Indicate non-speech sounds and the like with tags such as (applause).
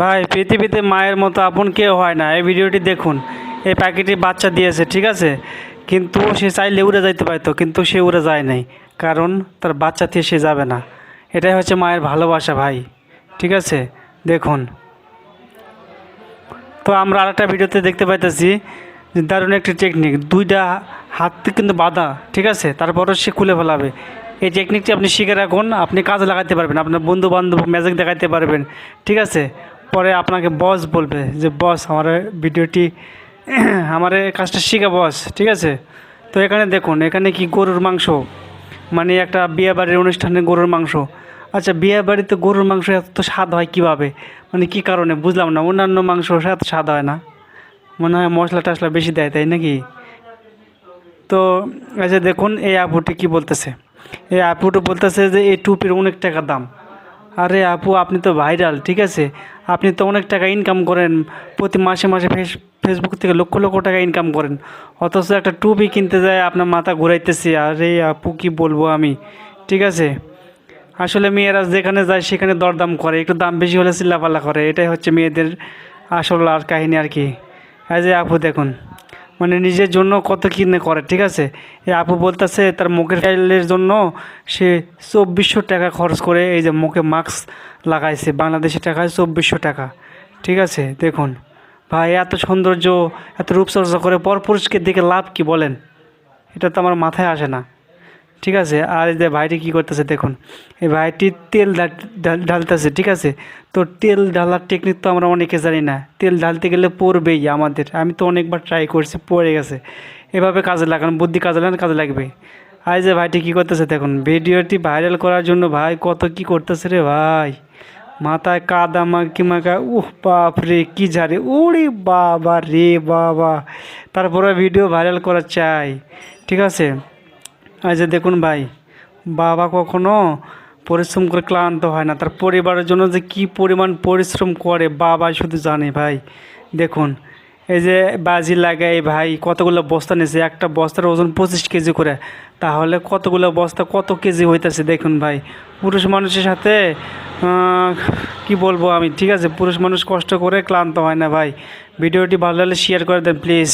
ভাই, পৃথিবীতে মায়ের মতো আপন কেউ হয় না। এই ভিডিওটি দেখুন। এই পাখিটি বাচ্চা দিয়েছে, ঠিক আছে? কিন্তু সে চাইলে উড়ে যাইতে পারতো, কিন্তু সে উড়ে যায় নাই। কারণ তার বাচ্চা থেকে সে যাবে না। এটাই হচ্ছে মায়ের ভালোবাসা ভাই, ঠিক আছে? দেখুন। তো আমরা আরেকটা ভিডিওতে দেখতে পাইতেছি দারুণ একটি টেকনিক দুইটা হাত কিন্তু বাঁধা, ঠিক আছে? তারপরও সে খুলে ফেলাবে। এই টেকনিকটি আপনি শিখে রাখুন, আপনি কাজে লাগাতে পারবেন, আপনার বন্ধু বান্ধব ম্যাজিক দেখাতে পারবেন, ঠিক আছে? পরে আপনাকে বস বলবে যে বস আমার ভিডিওটি, (clears throat) আমার কাজটা শিখে বস ঠিক আছে? তো এখানে দেখুন, এখানে কি গরুর মাংস? মানে একটা বিয়ে বাড়ির অনুষ্ঠানে গরুর মাংস। আচ্ছা বিয়ে বাড়িতে গরুর মাংস এত স্বাদ হয় কীভাবে? মানে কী কারণে? বুঝলাম না, অন্যান্য মাংস এত স্বাদ হয় না। মনে হয় মশলা টশলা বেশি দেয়, তাই নাকি? তো আচ্ছা দেখুন, এই আপুটি কি বলতেছে? এই আপুটি বলতেছে যে, এই টুপির অনেক টাকা দাম। আরে আপু, আপনি তো ভাইরাল ঠিক আছে? আপনি তো অনেক টাকা ইনকাম করেন। প্রতি মাসে মাসে ফেস ফেসবুক থেকে লক্ষ লক্ষ টাকা ইনকাম করেন। অথচ একটা টুপি কিনতে যায়, আপনার মাথা ঘুরাইতেছি। আরে আপু, কি বলব আমি? ঠিক আছে? আসলে মেয়েরা যেখানে যায়, সেখানে দরদাম করে। একটু দাম বেশি হলে চিল্লাপাল্লা করে। এটাই হচ্ছে মেয়েদের আসল আর কাহিনী আর কি। এই যে আপু, দেখুন। মানে নিজের জন্য কত কিনে করে, ঠিক আছে? এই আপু বলতেছে তার মুখের ফাইলের জন্য সে চব্বিশশো টাকা খরচ করে এই যে মুখে মাস্ক লাগাইছে, বাংলাদেশি টাকায় চব্বিশশো টাকা, ঠিক আছে? দেখুন, ভাই এত সৌন্দর্য, এত রূপচর্চা করে পরপুরুষকে দেখে লাভ কি বলেন? এটা তো আমার মাথায় আসে না। ঠিক আছে? আর যে ভাইটি কী করতেছে দেখুন, এই ভাইটি তেল ঢাল- ঢাল- ঢালতেছে, ঠিক আছে? তো তেল ঢালার টেকনিক তো আমরা অনেকে জানি না। তেল ঢালতে গেলে পড়বেই আমাদের। আমি তো অনেকবার ট্রাই করছি, পড়ে গেছে। এভাবে কাজে লাগান, বুদ্ধি কাজে লাগান কাজে লাগবে আর যে ভাইটি কী করতেছে দেখুন, ভিডিওটি ভাইরাল করার জন্য ভাই কত কি করতেছে রে ভাই। মাথায় কাদা মাকি মাকা উহ বাপ রে, কি ঝাড়ে। উড়ি বাবা রে বাবা। তারপরে ভিডিও ভাইরাল করা চাই, ঠিক আছে? এই যে দেখুন ভাই, বাবা কখনো পরিশ্রম করে ক্লান্ত হয় না। তার পরিবারের জন্য যে কি পরিমাণ পরিশ্রম করে, বাবা শুধু জানে ভাই। দেখুন, এই যে বাজি লাগাই ভাই, কতগুলো বস্তা নিয়েছে? একটা বস্তার ওজন পঁচিশ কেজি করে। তাহলে কতগুলো বস্তা, কত কেজি হইতেছে দেখুন ভাই। পুরুষ মানুষের সাথে কি বলব আমি? ঠিক আছে, পুরুষ মানুষ কষ্ট করে ক্লান্ত হয় না ভাই। ভিডিওটি ভালো লাগলে শেয়ার করে দেন প্লিজ